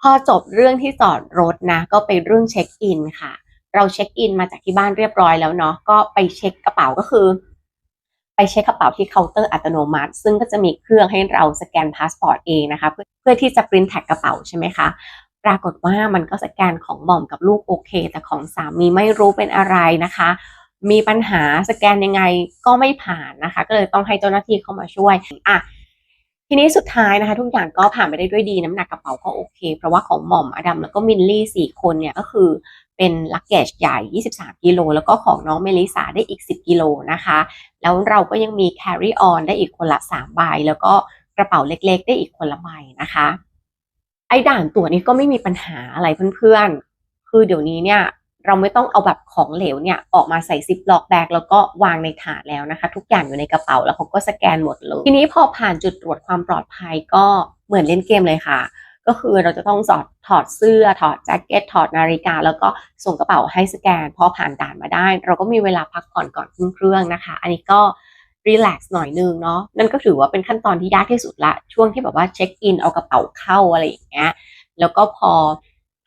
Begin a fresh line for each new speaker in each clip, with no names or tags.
พอจบเรื่องที่จอดรถนะ ก็ไปเรื่องเช็คอินค่ะ เราเช็คอินมาจากที่บ้านเรียบร้อยแล้วเนาะก็ไปเช็คกระเป๋าก็คือ ไปเช็คกระเป๋าที่เคาน์เตอร์อัตโนมัติ ซึ่งก็จะมีเครื่องให้เราสแกนพาสปอร์ตเองนะคะ เพื่อเพื่อที่จะปริ้นแท็กกระเป๋าใช่ไหมคะปรากฏว่ามันก็สแกนของหม่อมกับลูกโอเค แต่ของสามีไม่รู้เป็นอะไรนะคะ มีปัญหาสแกนยังไงก็ไม่ผ่านนะคะ ก็เลยต้องให้เจ้าหน้าที่เข้ามาช่วยอะ ทีนี้สุดท้ายนะคะ ทุกอย่างก็ผ่านไปได้ด้วยดีน้ำหนักกระเป๋าก็โอเค เพราะว่าของหม่อมอดัมแล้วก็มินลี่สี่คนเนี่ยก็คือเป็นลักเกจใหญ่ 23 กิโล แล้วก็ของน้องเมลิสาได้อีก 10 กิโลนะคะ แล้วเราก็ยังมี carry on ได้อีกคนละ 3 ใบ แล้วก็กระเป๋าเล็กๆ ได้อีกคนละใบนะคะ ไอ้ด่านตรวจนี้ก็ไม่มีปัญหาอะไรเพื่อนๆ คือเดี๋ยวนี้เนี่ย เราไม่ต้องเอาแบบของเหลวเนี่ยออกมาใส่ซิปล็อกแบกแล้วก็วางในถาดแล้วนะคะ ทุกอย่างอยู่ในกระเป๋าแล้วเขาก็สแกนหมดเลย ทีนี้พอผ่านจุดตรวจความปลอดภัยก็เหมือนเล่นเกมเลยค่ะ ก็คือเราจะต้องสอดถอดเสื้อ ถอดแจ็คเก็ตถอดนาฬิกา แล้วก็ส่งกระเป๋าให้สแกน พอผ่านด่านมาได้ เราก็มีเวลาพักผ่อนก่อนขึ้นเครื่องนะคะ อันนี้ก็รีแลกซ์หน่อยนึงเนาะนั่นก็ถือว่าเป็นขั้นตอนที่ยากที่สุดละช่วงที่แบบว่าเช็คอินเอากระเป๋าเข้าอะไรอย่างเงี้ยแล้วก็พอ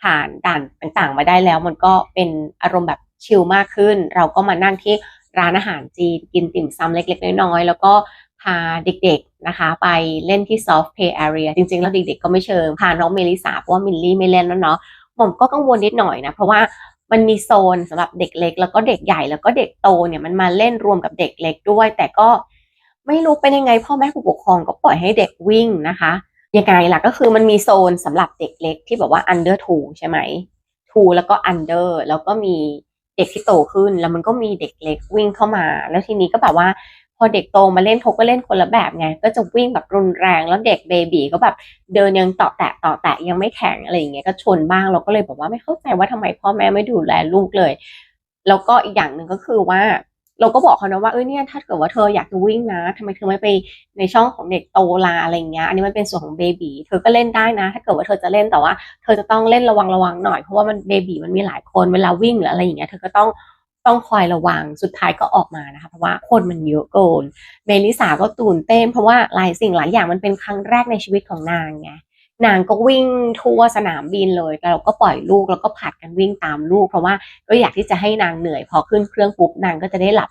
ผ่านด่านต่างๆ มาได้แล้ว มันก็เป็นอารมณ์แบบชิลมากขึ้น เราก็มานั่งที่ร้านอาหารจีนกินติ่มซำเล็ก ๆ น้อยๆแล้วก็พาเด็กๆนะคะ ไปเล่นที่ soft play area จริง ๆ แล้วเด็กๆก็ไม่เชิงพาน้องเมลิสาเพราะว่ามิลลี่ไม่เล่นแล้วเนาะผมก็กังวลนิดหน่อยนะเพราะว่ามันมีโซนสำหรับเด็กเล็ก แล้วก็เด็กใหญ่แล้วก็เด็กโตเนี่ยมันมาเล่นรวมกับเด็กเล็กด้วย แต่ก็ไม่รู้เป็นยังไงพ่อแม่ผู้ปกครองก็ปล่อยให้เด็กวิ่งนะคะ ยังไงล่ะก็คือมันมีโซนสำหรับเด็กเล็กที่แบบว่า under two ใช่ไหม two แล้วก็ under แล้วก็มีเด็กที่โตขึ้น แล้วมันก็มีเด็กเล็กวิ่งเข้ามา แล้วทีนี้ก็แบบว่าพอเด็กโตมาเล่นเขาก็เล่นคนละแบบไง ก็จะวิ่งแบบรุนแรง แล้วเด็กเบบีก็แบบเดินยังต่อแตะต่อแตะยังไม่แข็งอะไรอย่างเงี้ยก็ชนบ้างเราก็เลยบอกว่าไม่เข้าใจว่าทำไมพ่อแม่ไม่ดูแลลูกเลย แล้วก็อีกอย่างหนึ่งก็คือว่า เราก็บอกเขานะว่าเอ้ยเนี่ยถ้าเกิดว่าเธออยากจะวิ่งนะทำไมเธอไม่ไปในช่องของเด็กโตลาอะไรเงี้ยอันนี้มันเป็นส่วนของเบบีเธอก็เล่นได้นะ ถ้าเกิดว่าเธอจะเล่นแต่ว่า เธอจะต้องเล่นระวังระวังหน่อยเพราะว่ามันเบบีมันมีหลายคนเวลาวิ่งหรืออะไรอย่างเงี้ยเธอก็ต้องต้องคอยระวังสุดท้ายก็ออกมานะคะเพราะว่าคนมันเยอะเกินเมลิสาก็ตื่นเต้นเพราะว่าหลายสิ่งหลายอย่างมันเป็นครั้งแรกในชีวิตของนางไง นางก็วิ่งทั่วสนามบินเลยแต่เราก็ปล่อยลูกแล้วก็ผัดกันวิ่งตามลูก เพราะว่าก็อยากที่จะให้นางเหนื่อยพอขึ้นเครื่องปุ๊บนางก็จะได้หลับ